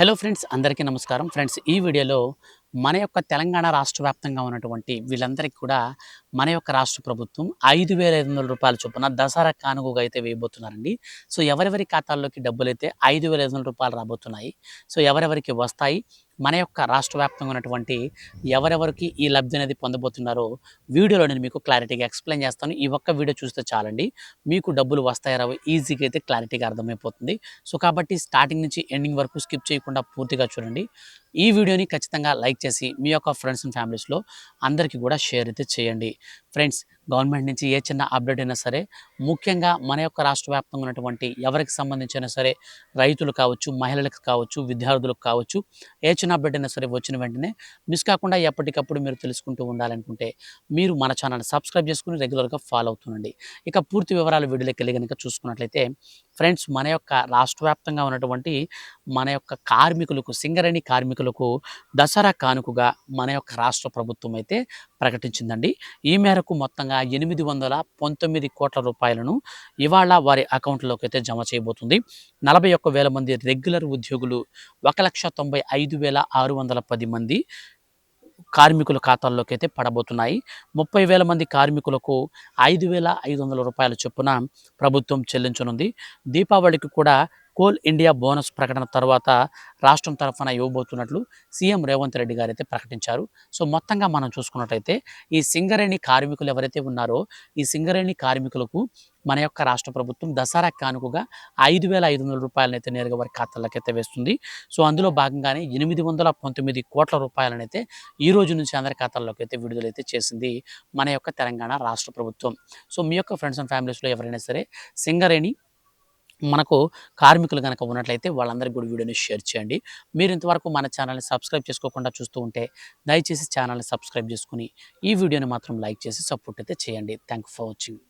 Hello friends అందరికీ నమస్కారం. Friends ఈ వీడియోలో మన యొక్క తెలంగాణ రాష్ట్ర వ్యాప్తంగా ఉన్నటువంటి వీళ్ళందరికీ కూడా మన యొక్క రాష్ట్ర ప్రభుత్వం ఐదు వేల ఐదు వందల రూపాయల చొప్పున దసరా కానుకగా అయితే వేయబోతున్నారండి. సో ఎవరెవరి ఖాతాల్లోకి డబ్బులు అయితే ఐదు వేల ఐదు వందల రూపాయలు రాబోతున్నాయి. సో ఎవరెవరికి వస్తాయి? మన యొక్క రాష్ట్ర వ్యాప్తంగా ఉన్నటువంటి ఎవరెవరికి ఈ లబ్ధి అనేది పొందబోతున్నారో వీడియోలో నేను మీకు క్లారిటీగా ఎక్స్ప్లెయిన్ చేస్తాను. ఈ ఒక్క వీడియో చూస్తే చాలండి. మీకు డబ్బులు వస్తాయో రావో ఈజీగా అయితే క్లారిటీగా అర్థమైపోతుంది. సో కాబట్టి స్టార్టింగ్ నుంచి ఎండింగ్ వరకు స్కిప్ చేయకుండా పూర్తిగా చూడండి. ఈ వీడియోని ఖచ్చితంగా లైక్ చేసి మీ యొక్క ఫ్రెండ్స్ అండ్ ఫ్యామిలీస్లో అందరికీ కూడా షేర్ అయితే చేయండి. ఫ్రెండ్స్ గవర్నమెంట్ నుంచి ఏ చిన్న అప్డేట్ అయినా సరే ముఖ్యంగా మన యొక్క రాష్ట్ర వ్యాప్తంగా ఉన్నటువంటి ఎవరికి సంబంధించిన సరే రైతులు కావచ్చు మహిళలకు కావచ్చు విద్యార్థులకు కావచ్చు ఏ చిన్న అప్డేట్ అయినా సరే వచ్చిన వెంటనే మిస్ కాకుండా ఎప్పటికప్పుడు మీరు తెలుసుకుంటూ ఉండాలనుకుంటే మీరు మన ఛానల్ సబ్స్క్రైబ్ చేసుకుని రెగ్యులర్గా ఫాలో అవుతుండండి. ఇక పూర్తి వివరాలు వీడియోలోకి వెళ్ళి కనుక చూసుకున్నట్లయితే ఫ్రెండ్స్ మన యొక్క రాష్ట్ర వ్యాప్తంగా ఉన్నటువంటి మన యొక్క కార్మికులకు సింగరేణి కార్మికులకు దసరా కానుకగా మన యొక్క రాష్ట్ర ప్రభుత్వం అయితే ప్రకటించిందండి. ఈ మేరకు మొత్తంగా ఎనిమిది వందల పంతొమ్మిది కోట్ల రూపాయలను ఇవాళ వారి అకౌంట్లోకి అయితే జమ చేయబోతుంది. నలభై ఒక్క వేల మంది రెగ్యులర్ ఉద్యోగులు ఒక లక్ష తొంభై ఐదు వేల ఆరు వందల పది మంది కార్మికుల ఖాతాల్లోకి అయితే పడబోతున్నాయి. ముప్పై వేల మంది కార్మికులకు ఐదు వేల ఐదు వందల రూపాయల చొప్పున ప్రభుత్వం చెల్లించనుంది. దీపావళికి కూడా కోల్ ఇండియా బోనస్ ప్రకటన తర్వాత రాష్ట్రం తరఫున ఇవ్వబోతున్నట్లు సీఎం రేవంత్ రెడ్డి గారు అయితే ప్రకటించారు. సో మొత్తంగా మనం చూసుకున్నట్టయితే ఈ సింగరేణి కార్మికులు ఎవరైతే ఉన్నారో ఈ సింగరేణి కార్మికులకు మన యొక్క రాష్ట్ర ప్రభుత్వం దసరా కానుకగా ఐదు వేల ఐదు వందల రూపాయలనైతే నేరుగా వారి ఖాతాలకైతే వేస్తుంది. సో అందులో భాగంగానే ఎనిమిది వందల పంతొమ్మిది కోట్ల రూపాయలనైతే ఈ రోజు నుంచి అందరి ఖాతాల్లోకి అయితే విడుదలైతే చేసింది మన యొక్క తెలంగాణ రాష్ట్ర ప్రభుత్వం. సో మీ యొక్క ఫ్రెండ్స్ అండ్ ఫ్యామిలీస్లో ఎవరైనా సరే సింగరేణి మనకు కార్మికులు కనుక ఉన్నట్లయితే వాళ్ళందరికీ కూడా వీడియోని షేర్ చేయండి. మీరు ఇంతవరకు మన ఛానల్ని సబ్స్క్రైబ్ చేసుకోకుండా చూస్తూ ఉంటే దయచేసి ఛానల్ని సబ్స్క్రైబ్ చేసుకుని ఈ వీడియోని మాత్రం లైక్ చేసి సపోర్ట్ అయితే చేయండి. Thank for watching.